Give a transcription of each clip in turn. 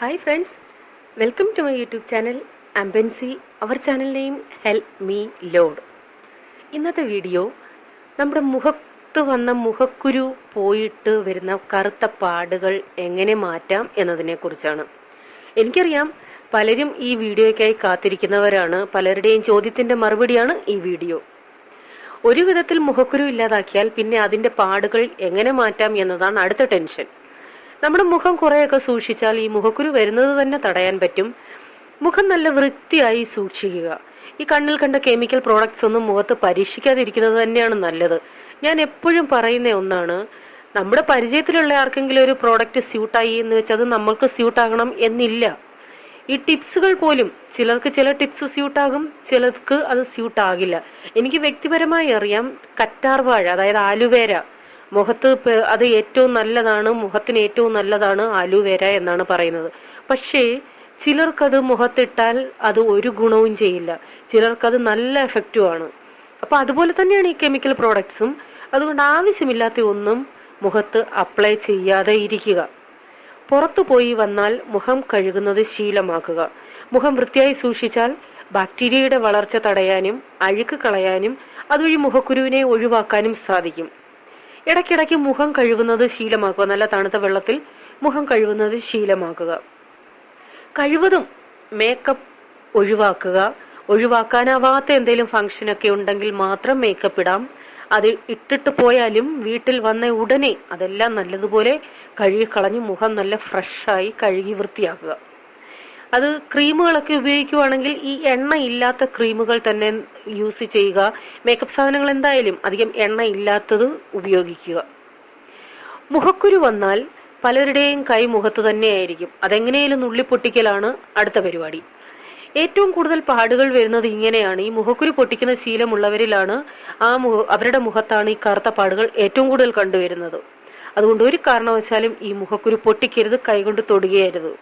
Hi friends welcome to my YouTube channel അംബൻസി our channel name help me lord ഇന്നത്തെ video നമ്മുടെ മുഖത്ത് വന്ന മുഖക്കുരു പോയിട്ട് വരുന്ന കറുത്ത പാടുകൾ എങ്ങനെ മാറ്റാം എന്നതിനെക്കുറിച്ചാണ്. എനിക്കറിയാം പലരും ഈ വീഡിയോയ്ക്കായി കാത്തിരിക്കുന്നവരാണ്. പലരുടെയും ചോദ്യത്തിന്റെ മറുപടിയാണ് ഈ വീഡിയോ. ഒരു വിധത്തിൽ മുഖക്കുരു ഇല്ലാതാക്കിയാൽ പിന്നെ അതിന്റെ പാടുകൾ എങ്ങനെ മാറ്റാം എന്നതാണ് അടുത്ത ടെൻഷൻ നമ്മുടെ മുഖം കുറേയൊക്കെ സൂക്ഷിച്ചാൽ ഈ മുഖക്കുരു വരുന്നത് തന്നെ തടയാൻ പറ്റും. മുഖം നല്ല വൃത്തിയായി സൂക്ഷിക്കുക. ഈ കണ്ണിൽ കണ്ട കെമിക്കൽ പ്രോഡക്ട്സ് ഒന്നും മുഖത്ത് പരീക്ഷിക്കാതിരിക്കുന്നത് തന്നെയാണ് നല്ലത്. ഞാൻ എപ്പോഴും പറയുന്ന ഒന്നാണ് നമ്മുടെ പരിചയത്തിലുള്ള ആർക്കെങ്കിലും ഒരു പ്രോഡക്റ്റ് സ്യൂട്ടായി എന്ന് വെച്ചാൽ അത് നമ്മൾക്ക് സ്യൂട്ടാകണം എന്നില്ല. ഈ ടിപ്സുകൾ പോലും ചിലർക്ക് ചില ടിപ്സ് സ്യൂട്ടാകും ചിലർക്ക് അത് സ്യൂട്ടാകില്ല. എനിക്ക് വ്യക്തിപരമായി അറിയാം കറ്റാർവാഴ അതായത് ആലുവേര. മുഖത്ത് അത് ഏറ്റവും നല്ലതാണ് മുഖത്തിന് ഏറ്റവും നല്ലതാണ് അലുവേര എന്നാണ് പറയുന്നത്. പക്ഷേ ചിലർക്കത് മുഖത്തിട്ടാൽ അത് ഒരു ഗുണവും ചെയ്യില്ല. ചിലർക്കത് നല്ല എഫക്റ്റുമാണ് അപ്പൊ അതുപോലെ തന്നെയാണ് ഈ കെമിക്കൽ പ്രോഡക്ട്സും അതുകൊണ്ട് ആവശ്യമില്ലാത്ത ഒന്നും മുഖത്ത് അപ്ലൈ ചെയ്യാതെ ഇരിക്കുക. പുറത്തു പോയി വന്നാൽ മുഖം കഴുകുന്നത് ശീലമാക്കുക. മുഖം വൃത്തിയായി സൂക്ഷിച്ചാൽ ബാക്ടീരിയയുടെ വളർച്ച തടയാനും അഴുക്ക് കളയാനും അതുവഴി മുഖക്കുരുവിനെ ഒഴിവാക്കാനും സാധിക്കും. ഇടയ്ക്കിടയ്ക്ക് മുഖം കഴുകുന്നത് ശീലമാക്കുക. നല്ല തണുത്ത വെള്ളത്തിൽ മുഖം കഴുകുന്നത് ശീലമാക്കുക. കഴിവതും മേക്കപ്പ് ഒഴിവാക്കുക. ഒഴിവാക്കാനാവാത്ത എന്തെങ്കിലും ഫംഗ്ഷനൊക്കെ ഉണ്ടെങ്കിൽ മാത്രം മേക്കപ്പ് ഇടാം. അത് ഇട്ടിട്ട് പോയാലും വീട്ടിൽ വന്ന ഉടനെ അതെല്ലാം നല്ലതുപോലെ കഴുകി കളഞ്ഞ് മുഖം നല്ല ഫ്രഷായി കഴുകി വൃത്തിയാക്കുക. അത് ക്രീമുകളൊക്കെ ഉപയോഗിക്കുവാണെങ്കിൽ ഈ എണ്ണ ഇല്ലാത്ത ക്രീമുകൾ തന്നെ യൂസ് ചെയ്യുക. മേക്കപ്പ് സാധനങ്ങൾ എന്തായാലും അധികം എണ്ണ ഇല്ലാത്തത് ഉപയോഗിക്കുക. മുഖക്കുരു വന്നാൽ പലരുടെയും കൈ മുഖത്ത് തന്നെയായിരിക്കും. അതെങ്ങനെയും നുള്ളിപ്പൊട്ടിക്കലാണ് അടുത്ത പരിപാടി. ഏറ്റവും കൂടുതൽ പാടുകൾ വരുന്നത് ഇങ്ങനെയാണ്. ഈ മുഖക്കുരു പൊട്ടിക്കുന്ന ശീലമുള്ളവരിലാണ് ആ മുഖ അവരുടെ മുഖത്താണ് ഈ കറുത്ത പാടുകൾ ഏറ്റവും കൂടുതൽ കണ്ടുവരുന്നത്. അതുകൊണ്ട് ഒരു കാരണവശാലും ഈ മുഖക്കുരു പൊട്ടിക്കരുത് കൈകൊണ്ട് തൊടുകയരുത്.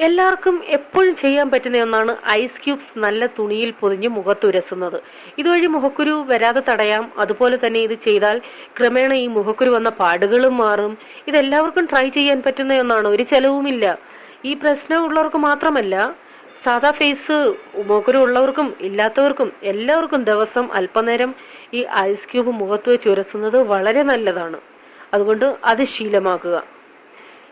എല്ലാവർക്കും എപ്പോഴും ചെയ്യാൻ പറ്റുന്ന ഒന്നാണ് ഐസ് ക്യൂബ്സ് നല്ല തുണിയിൽ പൊതിഞ്ഞ് മുഖത്തുരസുന്നത് ഇതുവഴി മുഖക്കുരു വരാതെ തടയാം. അതുപോലെ തന്നെ ഇത് ചെയ്താൽ ക്രമേണ ഈ മുഖക്കുരു വന്ന പാടുകളും മാറും. ഇതെല്ലാവർക്കും ട്രൈ ചെയ്യാൻ പറ്റുന്ന ഒന്നാണ്. ഒരു ചെലവുമില്ല. ഈ പ്രശ്നമുള്ളവർക്ക് മാത്രമല്ല സാധാ ഫേസ് മുഖക്കുരു ഉള്ളവർക്കും ഇല്ലാത്തവർക്കും എല്ലാവർക്കും ദിവസം അല്പനേരം ഈ ഐസ് ക്യൂബ് മുഖത്ത് വെച്ച് ഉരസുന്നത് വളരെ നല്ലതാണ്. അതുകൊണ്ട് അത് ശീലമാക്കുക.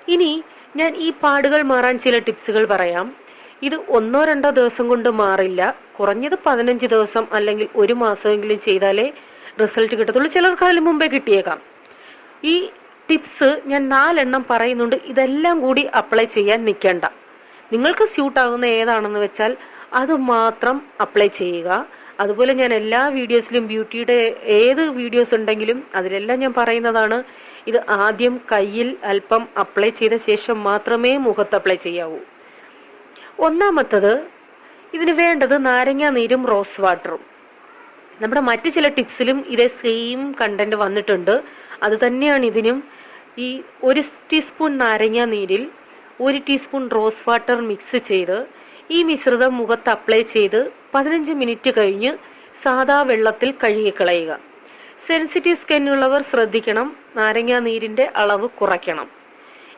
ഇനി ഞാൻ ഈ പാടുകൾ മാറാൻ ചില ടിപ്സുകൾ പറയാം. ഇത് ഒന്നോ രണ്ടോ ദിവസം കൊണ്ട് മാറില്ല. കുറഞ്ഞത് പതിനഞ്ച് ദിവസം അല്ലെങ്കിൽ ഒരു മാസമെങ്കിലും ചെയ്താലേ റിസൾട്ട് കിട്ടത്തുള്ളൂ. ചിലർക്ക് അതിന് മുമ്പേ കിട്ടിയേക്കാം. ഈ ടിപ്സ് ഞാൻ നാലെണ്ണം പറയുന്നുണ്ട്. ഇതെല്ലാം കൂടി അപ്ലൈ ചെയ്യാൻ നിൽക്കേണ്ട. നിങ്ങൾക്ക് സ്യൂട്ട് ആകുന്ന ഏതാണെന്ന് വെച്ചാൽ അത് മാത്രം അപ്ലൈ ചെയ്യുക. അതുപോലെ ഞാൻ എല്ലാ വീഡിയോസിലും ബ്യൂട്ടിയുടെ ഏത് വീഡിയോസ് ഉണ്ടെങ്കിലും അതിലെല്ലാം ഞാൻ പറയുന്നതാണ് ഇത് ആദ്യം കയ്യിൽ അല്പം അപ്ലൈ ചെയ്ത ശേഷം മാത്രമേ മുഖത്ത് അപ്ലൈ ചെയ്യാവൂ. ഒന്നാമത്തത് ഇതിന് വേണ്ടത് നാരങ്ങ നീരും റോസ് വാട്ടറും നമ്മുടെ മറ്റു ചില ടിപ്സിലും ഇതേ സെയിം കണ്ടന്റ് വന്നിട്ടുണ്ട്. അത് തന്നെയാണ് ഇതിനും ഈ ഒരു ടീസ്പൂൺ നാരങ്ങ നീരിൽ ഒരു ടീസ്പൂൺ റോസ് വാട്ടർ മിക്സ് ചെയ്ത് ഈ മിശ്രിതം മുഖത്ത് അപ്ലൈ ചെയ്ത് പതിനഞ്ച് മിനിറ്റ് കഴിഞ്ഞ് സാദാ വെള്ളത്തിൽ കഴുകിക്കളയുക. സെൻസിറ്റീവ് സ്കിൻ ഉള്ളവർ ശ്രദ്ധിക്കണം. നാരങ്ങാ നീരിന്റെ അളവ് കുറയ്ക്കണം.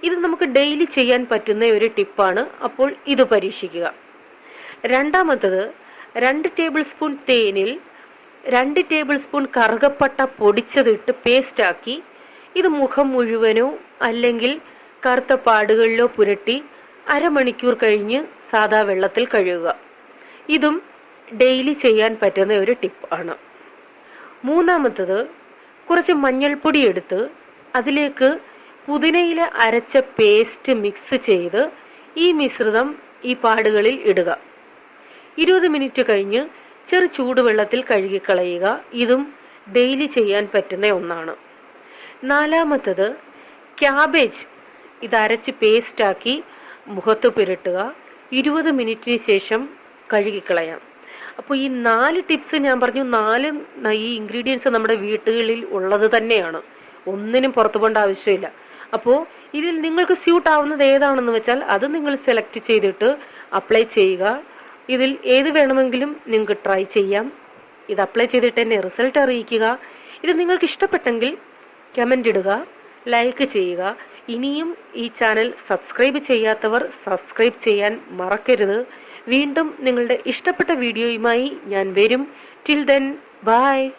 ഇത് നമുക്ക് ഡെയിലി ചെയ്യാൻ പറ്റുന്ന ഒരു ടിപ്പാണ് അപ്പോൾ ഇത് പരീക്ഷിക്കുക. രണ്ടാമത്തത് രണ്ട് ടേബിൾ സ്പൂൺ തേനിൽ രണ്ട് ടേബിൾ സ്പൂൺ കറുകപ്പട്ട പൊടിച്ചതിട്ട് പേസ്റ്റാക്കി ഇത് മുഖം മുഴുവനോ അല്ലെങ്കിൽ കറുത്ത പാടുകളിലോ പുരട്ടി അരമണിക്കൂർ കഴിഞ്ഞ് സാദാ വെള്ളത്തിൽ കഴുകുക. ഇതും ഡെയിലി ചെയ്യാൻ പറ്റുന്ന ഒരു ടിപ്പ് ആണ്. മൂന്നാമത്തത് കുറച്ച് മഞ്ഞൾപ്പൊടി എടുത്ത് അതിലേക്ക് പുതിനയില അരച്ച പേസ്റ്റ് മിക്സ് ചെയ്ത് ഈ മിശ്രിതം ഈ പാടുകളിൽ ഇടുക. ഇരുപത് മിനിറ്റ് കഴിഞ്ഞ് ചെറു ചൂടുവെള്ളത്തിൽ കഴുകിക്കളയുക. ഇതും ഡെയിലി ചെയ്യാൻ പറ്റുന്ന ഒന്നാണ്. നാലാമത്തത് ക്യാബേജ് ഇത് അരച്ച് പേസ്റ്റാക്കി മുഖത്ത് പുരട്ടുക. ഇരുപത് മിനിറ്റിന് ശേഷം കഴുകിക്കളയാം. അപ്പോൾ ഈ നാല് ടിപ്സ് ഞാൻ പറഞ്ഞു നാല് ഈ ഇൻഗ്രീഡിയൻസ് നമ്മുടെ വീട്ടുകളിൽ ഉള്ളത് തന്നെയാണ്. ഒന്നിനും പുറത്തു പോകേണ്ട ആവശ്യമില്ല. അപ്പോൾ ഇതിൽ നിങ്ങൾക്ക് സ്യൂട്ട് ആവുന്നത് ഏതാണെന്ന് വെച്ചാൽ അത് നിങ്ങൾ സെലക്ട് ചെയ്തിട്ട് അപ്ലൈ ചെയ്യുക. ഇതിൽ ഏത് വേണമെങ്കിലും നിങ്ങൾക്ക് ട്രൈ ചെയ്യാം. ഇത് അപ്ലൈ ചെയ്തിട്ട് എന്നെ റിസൾട്ട് അറിയിക്കുക. ഇത് നിങ്ങൾക്ക് ഇഷ്ടപ്പെട്ടെങ്കിൽ കമന്റ് ഇടുക ലൈക്ക് ചെയ്യുക. ഇനിയും ഈ ചാനൽ സബ്സ്ക്രൈബ് ചെയ്യാത്തവർ സബ്സ്ക്രൈബ് ചെയ്യാൻ മറക്കരുത്. വീണ്ടും നിങ്ങളുടെ ഇഷ്ടപ്പെട്ട വീഡിയോയുമായി ഞാൻ വരും. Till then bye